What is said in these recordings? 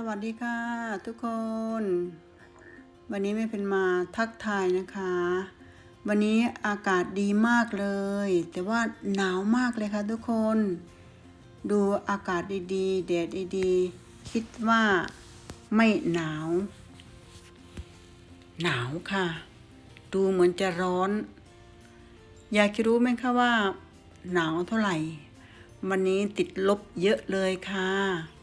สวัสดีค่ะทุกคน วันนี้ไม่เป็นมาทักทายนะคะ วันนี้อากาศดีมากเลย แต่ว่าหนาวมากเลยค่ะทุกคน ดูอากาศดีๆแดดดีๆคิดว่าไม่หนาว หนาวค่ะ ดูเหมือนจะร้อน อยากจะรู้ไหมคะว่า หนาวเท่าไหร่ วันนี้ติดลบเยอะเลยค่ะ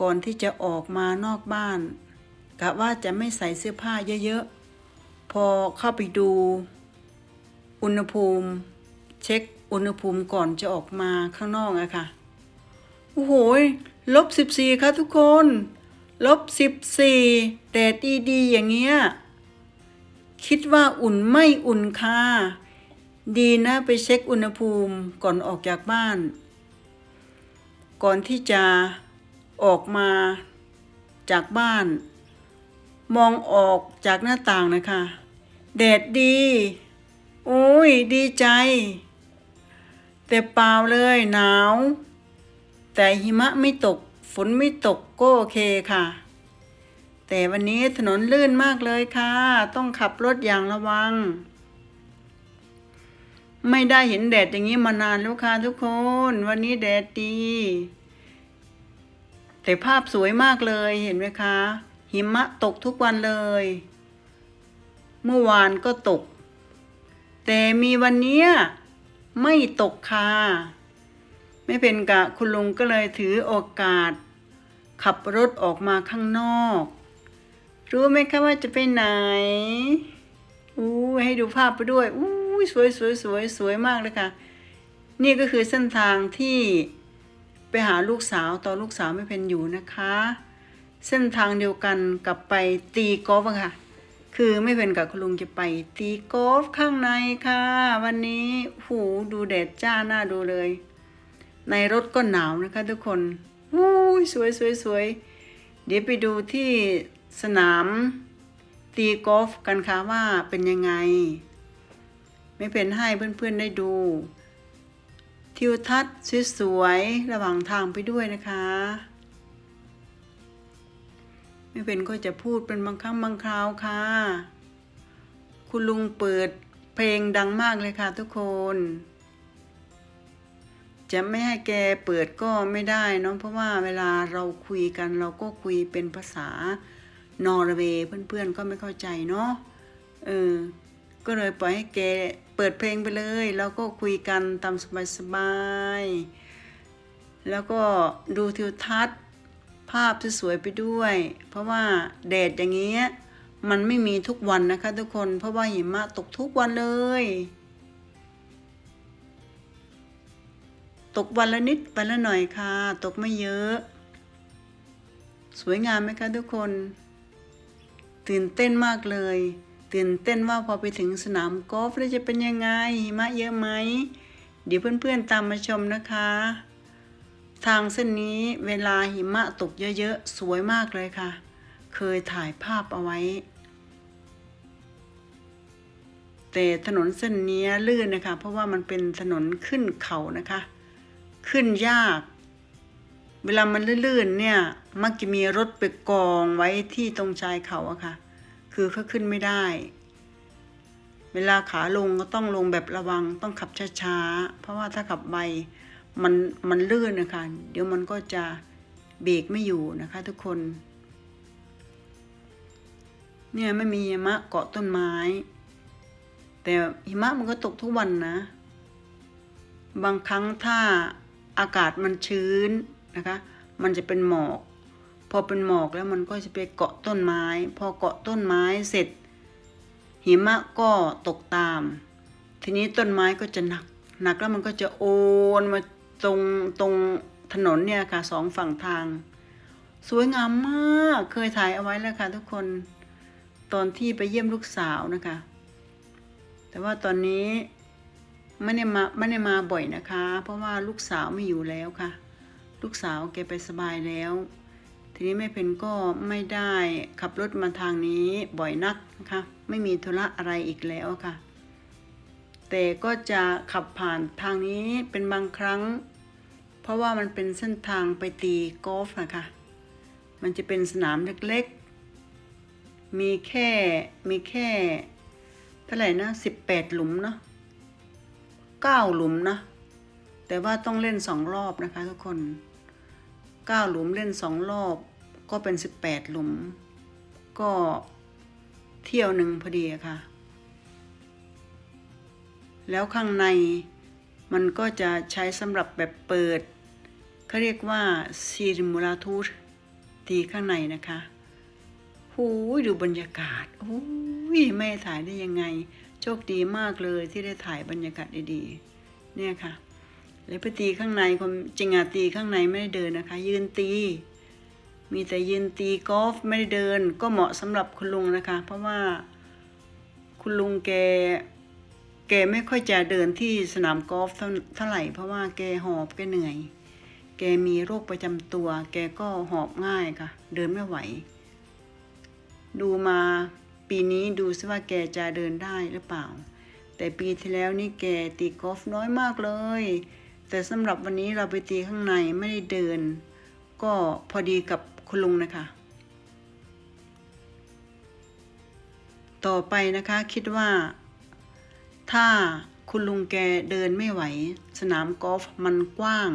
ก่อนที่จะออกมานอกบ้านกะว่าจะไม่ใส่เสื้อผ้าเยอะๆ พอเข้าไปดู อุณหภูมิ เช็คอุณหภูมิก่อนจะออกมาข้างนอกอะค่ะ โอ้โหลบสิบสี่ค่ะทุกคน ลบสิบสี่แดดดีๆ อย่างเงี้ย คิดว่าอุ่นไม่อุ่นค่ะดีนะไปเช็คอุณหภูมิก่อนออกจากบ้าน ก่อนที่จะ ออกมาจากบ้าน มองออกจากหน้าต่างนะคะแดดดีโอ้ยดีใจ แต่เปล่าเลยหนาว แต่หิมะไม่ตกฝนไม่ตกก็โอเคค่ะ แต่วันนี้ถนนลื่นมากเลยค่ะ ต้องขับรถอย่างระวัง ไม่ได้เห็นแดดอย่างนี้มานานแล้วค่ะทุกคน วันนี้แดดดี แต่ภาพสวยมากเลยเห็นไหมคะ หิมะตกทุกวันเลย เมื่อวานก็ตก แต่มีวันนี้ไม่ตกค่ะไม่เป็นกะคุณลุงก็เลยถือโอกาส ขับรถออกมาข้างนอก รู้ไหมคะว่าจะไปไหนอู้ให้ดูภาพไปด้วยอู้สวยสวยสวยสวยมากเลยค่ะ นี่ก็คือเส้นทางที่ หาลูกสาวตอนลูกสาวไม่เป็นอยู่นะคะ เส้นทางเดียวกันกับไปตีกอล์ฟค่ะ คือไม่เป็นกับคุณลุงจะไปตีกอล์ฟข้างในค่ะ วันนี้หูดูแดดจ้าหน้าดูเลย ในรถก็หนาวนะคะทุกคนอู้ยสวยสวยสวยเดี๋ยวไปดูที่สนามตีกอล์ฟกันค่ะว่าเป็นยังไง ไม่เป็นให้เพื่อนๆได้ดู ทิวทัศน์สวยๆระหว่างทางไปด้วยนะคะ ไม่เป็นก็จะพูดเป็นบางครั้งบางคราวค่ะ คุณลุงเปิดเพลงดังมากเลยค่ะทุกคน จะไม่ให้แกเปิดก็ไม่ได้เนาะเพราะว่าเวลาเราคุยกันเราก็คุยเป็นภาษานอร์เวย์เพื่อนๆก็ไม่เข้าใจเนาะเออ ก็เลยปล่อยให้แกเปิดเพลงไปเลย แล้วก็คุยกันตามสบายๆ แล้วก็ดูทิวทัศน์ ภาพสวยๆไปด้วย เพราะว่าแดดอย่างเงี้ยมันไม่มีทุกวันนะคะทุกคน เพราะว่าหิมะตกทุกวันเลย ตกวันละนิดวันละหน่อยค่ะ ตกไม่เยอะ สวยงามไหมคะทุกคน ตื่นเต้นมากเลย ตื่นเต้นว่าพอไปถึงสนามกอล์ฟแล้วจะเป็นยังไงหิมะเยอะไหม เดี๋ยวเพื่อนๆตามมาชมนะคะ ทางเส้นนี้เวลาหิมะตกเยอะๆ สวยมากเลยค่ะ เคยถ่ายภาพเอาไว้ แต่ถนนเส้นนี้ลื่นนะคะ เพราะว่ามันเป็นถนนขึ้นเขานะคะ ขึ้นยาก เวลามันลื่นๆเนี่ยมักจะมีรถไปกองไว้ที่ตรงชายเขาอะค่ะ คือเขาขึ้นไม่ได้ เวลาขาลงก็ต้องลงแบบระวังต้องขับช้าๆ เพราะว่าถ้าขับไวมันมันลื่นนะคะ เดี๋ยวมันก็จะเบรกไม่อยู่นะคะทุกคน เนี่ยไม่มีหิมะเกาะต้นไม้ แต่หิมะมันก็ตกทุกวันนะ บางครั้งถ้าอากาศมันชื้นนะคะ มันจะเป็นหมอก อเป็นหมอกแล้วมันก็จะไปเกาะต้นไม้ พอเกาะต้นไม้เสร็จ หิมะก็ตกตาม ทีนี้ต้นไม้ก็จะหนัก หนักแล้วมันก็จะโอนมาตรงตรงถนนเนี่ยค่ะสองฝั่งทาง สวยงามมากเคยถ่ายเอาไว้แล้วค่ะทุกคนตอนที่ไปเยี่ยมลูกสาวนะคะ แต่ว่าตอนนี้ไม่ได้มาไม่ได้มาบ่อยนะคะ เพราะว่าลูกสาวไม่อยู่แล้วค่ะ ลูกสาวแกไปสบายแล้ว ทีนี้แม่เพนก็ไม่ได้ขับรถมาทางนี้บ่อยนักนะคะไม่มีธุระอะไรอีกแล้วค่ะ แต่ก็จะขับผ่านทางนี้เป็นบางครั้ง เพราะว่ามันเป็นเส้นทางไปตีกอล์ฟนะคะมันจะเป็นสนามเล็กๆ มีแค่มีแค่เท่าไหร่นะสิบแปดหลุมเนาะเก้าหลุมนะแต่ว่าต้องเล่นสองรอบนะคะทุกคน เก้าหลุมเล่นสองรอบ ก็เป็นสิบแปดหลุม ก็เที่ยวหนึ่งพอดีค่ะ แล้วข้างในมันก็จะใช้สำหรับแบบเปิดเขาเรียกว่าซีริมูลาทูสตีข้างในนะคะหูยดูบรรยากาศหูยไม่ถ่ายได้ยังไง โชคดีมากเลยที่ได้ถ่ายบรรยากาศดีๆ เนี่ยค่ะ แล้วไปตีข้างในความจริงอะตีข้างในไม่ได้เดินนะคะ ยืนตี มีแต่ยืนตีกอล์ฟไม่ได้เดิน ก็เหมาะสำหรับคุณลุงนะคะ เพราะว่าคุณลุงแกแกไม่ค่อยจะเดินที่สนามกอล์ฟเท่าเท่าไหร่ เพราะว่าแกหอบแกเหนื่อย แกมีโรคประจำตัว แกก็หอบง่ายค่ะ เดินไม่ไหว ดูมาปีนี้ดูซิว่าแกจะเดินได้หรือเปล่า แต่ปีที่แล้วนี่แกตีกอล์ฟน้อยมากเลย แต่สำหรับวันนี้เราไปตีข้างในไม่ได้เดิน ก็พอดีกับคุณลุงนะคะ ต่อไปนะคะคิดว่า ถ้าคุณลุงแกเดินไม่ไหว สนามกอล์ฟมันกว้าง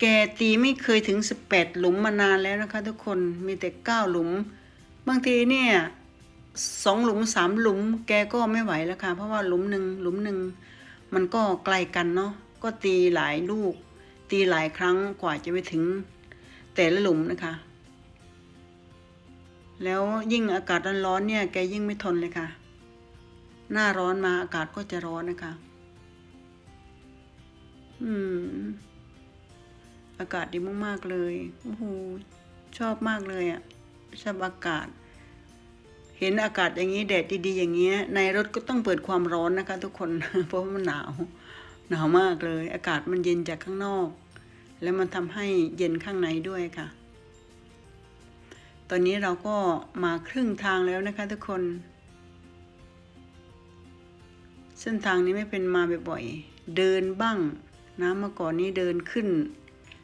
แกตีไม่เคยถึง 18 หลุมมานานแล้วนะคะทุกคนมีแต่ 9 หลุม บางทีเนี่ยสองหลุมสามหลุม แกก็ไม่ไหวแล้วค่ะ เพราะว่าหลุมหนึ่งหลุมหนึ่งมันก็ไกลกันเนาะ ก็ตีหลายลูก ตีหลายครั้งกว่าจะไปถึงแต่ละหลุมนะคะ แล้วยิ่งอากาศร้อนๆเนี่ยแกยิ่งไม่ทนเลยค่ะ หน้าร้อนมาอากาศก็จะร้อนนะคะ อืม อากาศดีมากๆเลยโอ้โหชอบมากเลยอะ่ะชอบอากาศ เห็นอากาศอย่างนี้แดดดีๆอย่างเงี้ยในรถก็ต้องเปิดความร้อนนะคะ ทุกคนเพราะมันหนาว หนาวมากเลย อากาศมันเย็นจากข้างนอก แล้วมันทำให้เย็นข้างในด้วยค่ะ ตอนนี้เราก็มาครึ่งทางแล้วนะคะทุกคน เส้นทางนี้ไม่เป็นมาบ่อยๆเดินบ้างนะเมื่อก่อนนี้เดินขึ้น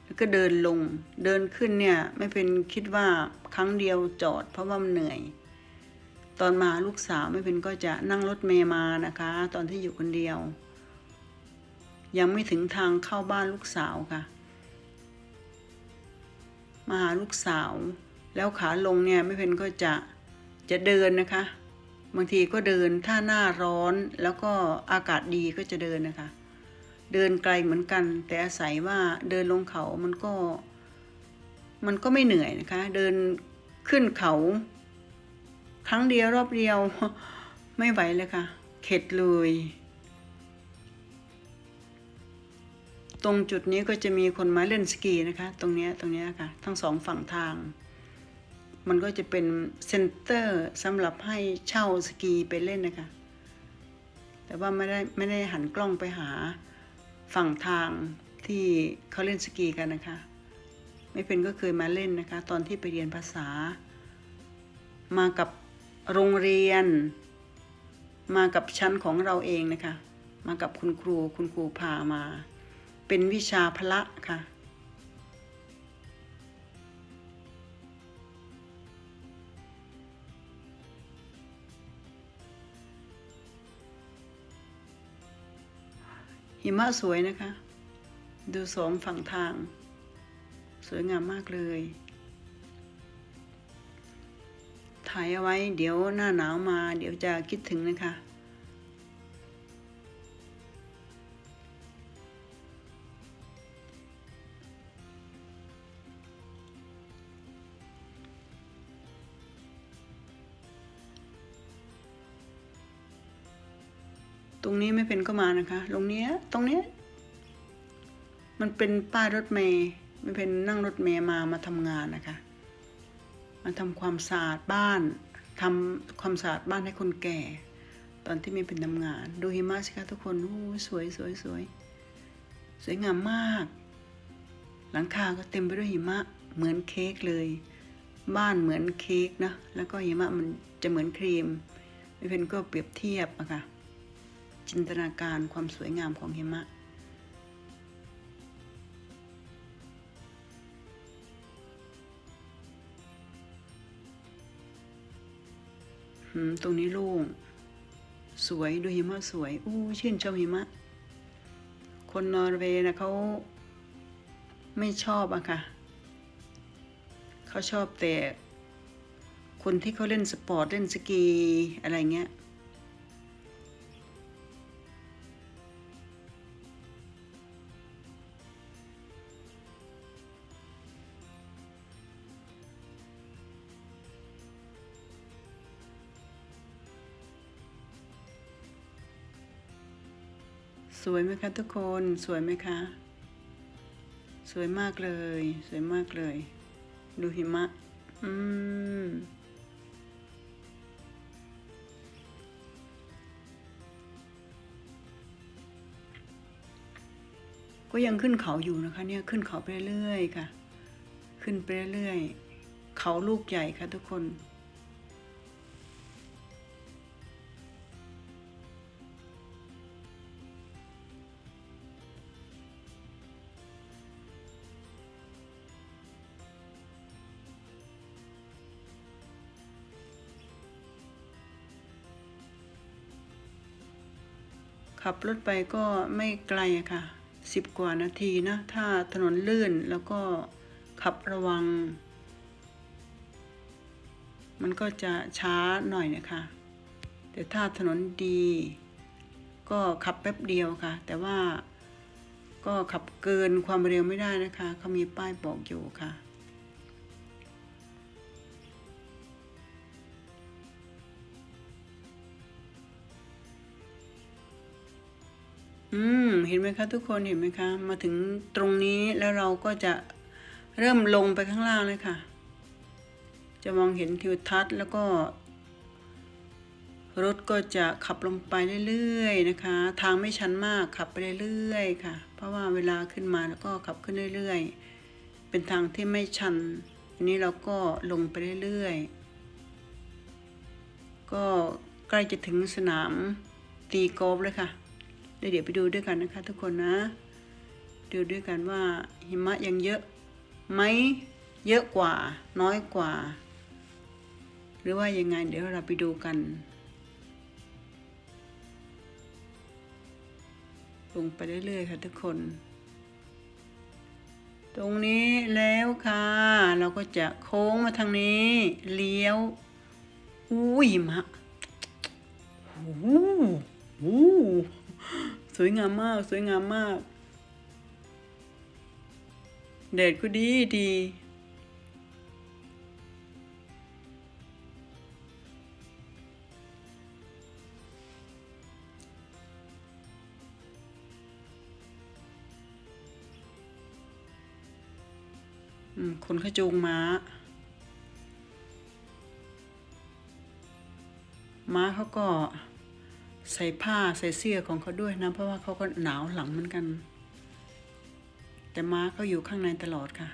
แล้วก็เดินลง เดินขึ้นเนี่ยไม่เป็นคิดว่าครั้งเดียวจอด เพราะว่ามันเหนื่อย ตอนมาลูกสาวไม่เป็นก็จะนั่งรถเมย์มานะคะ ตอนที่อยู่คนเดียว ยังไม่ถึงทางเข้าบ้านลูกสาวค่ะ มาหาลูกสาว แล้วขาลงเนี่ยไม่เป็นก็จะจะเดินนะคะ บางทีก็เดินถ้าหน้าร้อนแล้วก็อากาศดีก็จะเดินนะคะ เดินไกลเหมือนกัน แต่อาศัยว่าเดินลงเขามันก็ มันก็ไม่เหนื่อยนะคะ เดินขึ้นเขาครั้งเดียวรอบเดียวไม่ไหวเลยค่ะ เข็ดเลย ตรงจุดนี้ก็จะมีคนมาเล่นสกีนะคะ ตรงนี้ตรงนี้ค่ะ ทั้งสองฝั่งทาง มันก็จะเป็นเซ็นเตอร์สำหรับให้เช่าสกีไปเล่นนะคะ แต่ว่าไม่ได้ไม่ได้หันกล้องไปหาฝั่งทางที่เขาเล่นสกีกันนะคะ ไม่เป็นก็เคยมาเล่นนะคะ ตอนที่ไปเรียนภาษา มากับโรงเรียน มากับชั้นของเราเองนะคะ มากับคุณครูคุณครูพามา เป็นวิชาพละค่ะ หิมะสวยนะคะ ดูสองฝั่งทาง สวยงามมากเลย ถ่ายเอาไว้เดี๋ยวหน้าหนาวมาเดี๋ยวจะคิดถึงนะคะ รงนี้ไม่เป็นก็มานะคะ ตรงเนี้ยตรงเนี้ยมันเป็นป้ายรถเมย์ไม่เป็นนั่งรถเมย์มามาทำงานนะคะ มาทำความสะอาดบ้านทำความสะอาดบ้านให้คนแก่ ตอนที่ไม่เป็นทำงาน ดูหิมะสิคะทุกคนโอ้สวยสวยสวยสวยงามมาก หลังคาก็เต็มไปด้วยหิมะเหมือนเค้กเลย บ้านเหมือนเค้กนะแล้วก็หิมะมันจะเหมือนครีมไม่เป็นก็เปรียบเทียบอะค่ะ จินตนาการความสวยงามของหิมะ ตรงนี้โล่ง สวยดูหิมะสวย อู้ชื่นชมหิมะ คนนอร์เวย์นะเขาไม่ชอบอะค่ะ เขาชอบแต่คนที่เขาเล่นสปอร์ต เล่นสกีอะไรเงี้ย สวยไหมคะทุกคนสวยไหมคะ สวยมากเลย สวยมากเลย ดูหิมะ อืมก็ยังขึ้นเขาอยู่นะคะเนี่ยขึ้นเขาไปเรื่อยๆค่ะ ขึ้นไปเรื่อยๆเขาลูกใหญ่ค่ะทุกคน ขับรถไปก็ไม่ไกลค่ะสิบกว่านาทีนะ ถ้าถนนลื่นแล้วก็ขับระวัง มันก็จะช้าหน่อยนะคะ แต่ถ้าถนนดี ก็ขับแป๊บเดียวค่ะ แต่ว่าก็ขับเกินความเร็วไม่ได้นะคะ เขามีป้ายบอกอยู่ค่ะ อืม เห็นไหมคะทุกคนเห็นไหมคะ มาถึงตรงนี้แล้วเราก็จะเริ่มลงไปข้างล่างเลยค่ะ จะมองเห็นทิวทัศน์แล้วก็ รถก็จะขับลงไปเรื่อยๆนะคะ ทางไม่ชันมากขับไปเรื่อยๆค่ะ เพราะว่าเวลาขึ้นมาแล้วก็ขับขึ้นเรื่อยๆ เป็นทางที่ไม่ชัน อันนี้เราก็ลงไปเรื่อยๆ ก็ใกล้จะถึงสนามตีกอล์ฟเลยค่ะ เดี๋ยวเดี๋ยวไปดูด้วยกันนะคะ ทุกคนนะ ดูด้วยกันว่าหิมะยังเยอะไหมเยอะกว่า น้อยกว่า หรือว่ายังไง เดี๋ยวเราไปดูกัน ลงไปเรื่อยๆค่ะทุกคน ตรงนี้แล้วค่ะ เราก็จะโค้งมาทางนี้ เลี้ยวอุ้ยหิมะโอ้โหโอ้โห สวยงามมาก สวยงามมาก แดดก็ดีดี คนขจูงม้า ม้าเขาก็ ใส่ผ้าใส่เสื้อของเขาด้วยนะเพราะว่าเขาก็หนาวหลังเหมือนกัน แต่ม้าเขาอยู่ข้างในตลอดค่ะ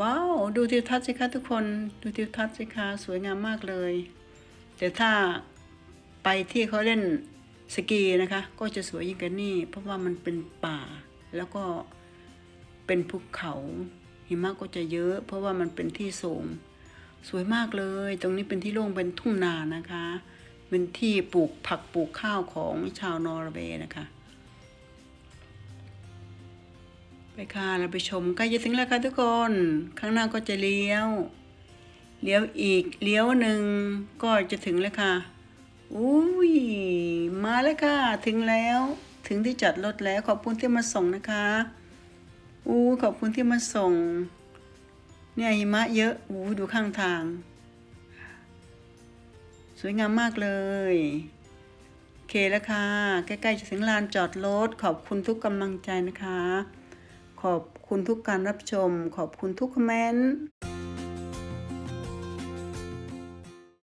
ว้าว ดูทิวทัศน์สิคะทุกคนดูทิวทัศน์สิคะสวยงามมากเลย แต่ถ้าไปที่เขาเล่นสกีนะคะ ก็จะสวยยิ่งกว่านี่ เพราะว่ามันเป็นป่า แล้วก็เป็นภูเขาหิมะก็จะเยอะ เพราะว่ามันเป็นที่สูง สวยมากเลย ตรงนี้เป็นที่โล่งเป็นทุ่งนานะคะ เป็นที่ปลูกผักปลูกข้าวของชาวนอร์เวย์นะคะ ไปค่ะเราไปชมใกล้จะถึงแล้วค่ะทุกคน ข้างหน้าก็จะเลี้ยว เลี้ยวอีกเลี้ยวหนึ่งก็จะถึงแล้วค่ะอุ้ยมาแล้วค่ะ ถึงแล้วถึงที่จอดรถแล้วขอบคุณที่มาส่งนะคะอู้ขอบคุณที่มาส่ง เนี่ยหิมะเยอะอู้ดูข้างทาง วยงามมากเลยโอเคแล้วค่ะ ใกล้ๆจะถึงลานจอดรถขอบคุณทุกกำลังใจนะคะ ขอบคุณทุกการรับชม ขอบคุณทุกคอมเมนต์